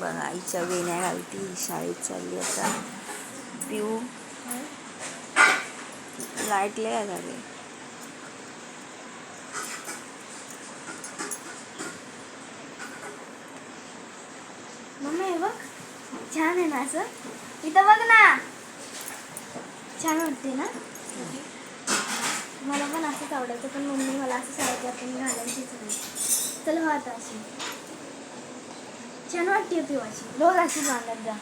बघा आईच्या वेण्या घालती शाळेत चालली आता. पिऊ. लाइट लय झाले मम्मी हे बघ. छान आहे ना असं? इथं बघ ना. छान वाटते ना? मला पण असंच आवडायचं पण मम्मी मला असं सांगायचं आपण घालायचीच नाही. चल हो आता अशी. छान वाटते ती अशी रोज अशी बांधत जा.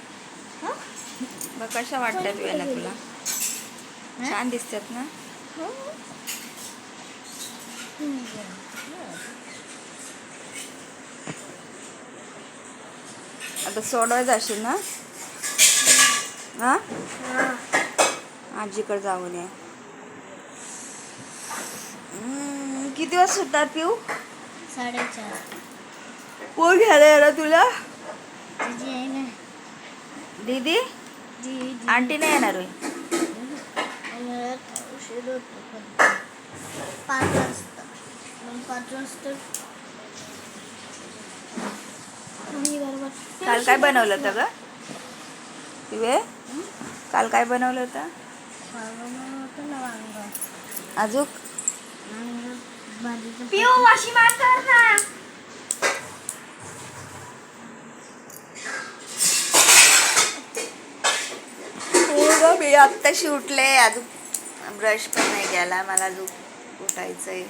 हं? मग कशा वाटतात वेण्या तुला? छान दिसतात ना. हो. आता सोडवायचं जाशील ना? हा? हां. आजीकडे जाऊन ये. हम्म, किती वाजता सुटणार पिऊ? साडेचार. कोण घ्यायला येणार तुला? दीदी जी जी आंटी नाही येणार होय. पाच वाजता. पाच वाजता. काल काय बनवलं होतं ग? पिवे? काल काय बनवलं होतं? अजून पिऊ वाशी मार कर ना? व्हिडिओ आत्ताशी उठले. अजून ब्रश पण नाही गेला. मला अजून उठायचंय.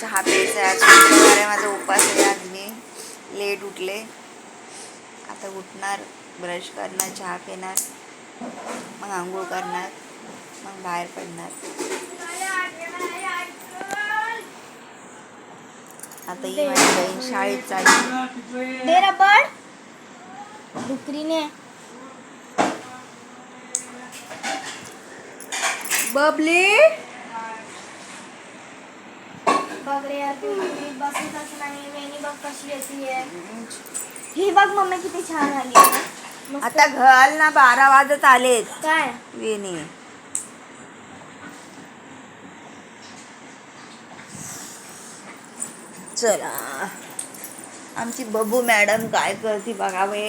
चहा प्यायचा आहे. आज माझा उपास आहे. आज मी लेट उठले. आता उठणार. ब्रश करणार. चहा पिणार. मग आंघोळ करणार. मग बाहेर पडणार. आता ही माझी बहीण शाळेत चालली डुकरीने बबली? बघ रे यार तू इकडे बसतच नाही वेणी बघ कशी येते ही। बघ मम्मी किती छान आली आहे ना. मस्त. आता घाल ना बारा वाजत आलेत। काय? वेणी चला। आमची बबू मॅडम काय करते बघावे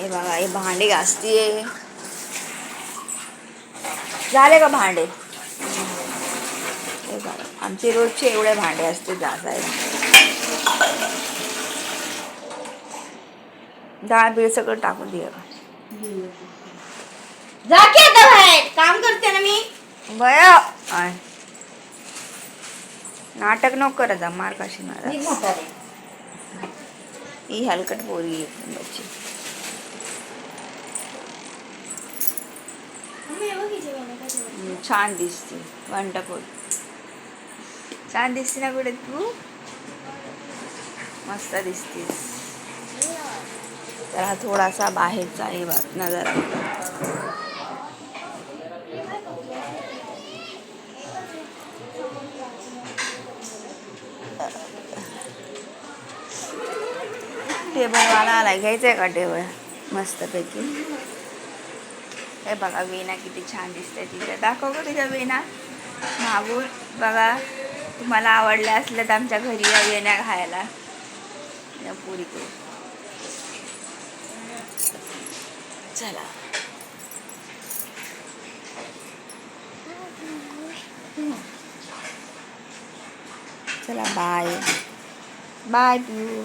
हे बघा हे भांडे घासतीये झाले का भांडे? हे बघा आमचे रोजचे एवढे भांडे असते घासायला डाळ बीळ सगळं टाकून दे आता बाहेर काम करते ना मी. बया. नाटक नको करत जा मार कशी मारा. ही हलकट पोरी बच्ची मम्मी हे बघ हिची वेणी कशी वाटते. हम्म, छान दिसते. वंडरफुल छान दिसते ना कुठे तू? मस्त दिसतेस तर हा थोडासा बाहेरचा आहे नजारा. नजर टेबलवाला आलाय घ्यायचं आहे का टेबल? मस्तपैकी. हे बघा वेणा किती छान दिसते तिथे दाखव का तुझ्या वेणा मागून बघा तुम्हाला आवडल्या असल्या तर आमच्या घरी या वेण्या खायला पुरी करू चला चला बाय बाय पिऊ